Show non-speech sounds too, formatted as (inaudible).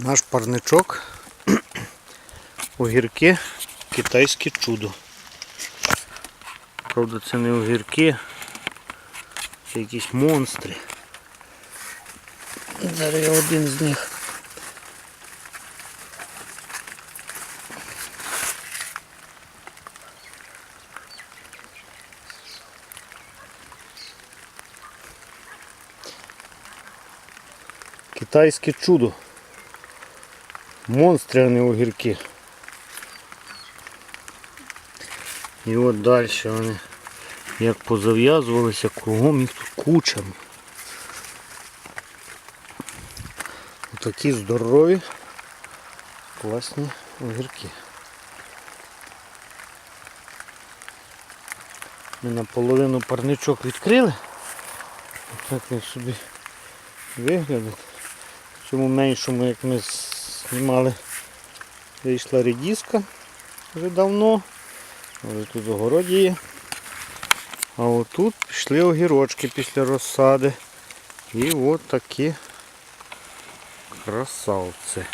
Наш парничок. (clears throat) Огірки китайське чудо. Правда, це не огірки, це якісь монстри. Зараз я один з них. Китайське чудо. Не огірки. І от далі вони як позав'язувалися, кругом їх тут кучами. Такі здорові, класні огірки. Ми наполовину парничок відкрили. Ось Так він собі виглядає. В цьому меншому, як ми знімали, вийшла редіска вже давно. Але тут огороді є. А отут пішли огірочки після розсади. І от такі красавці.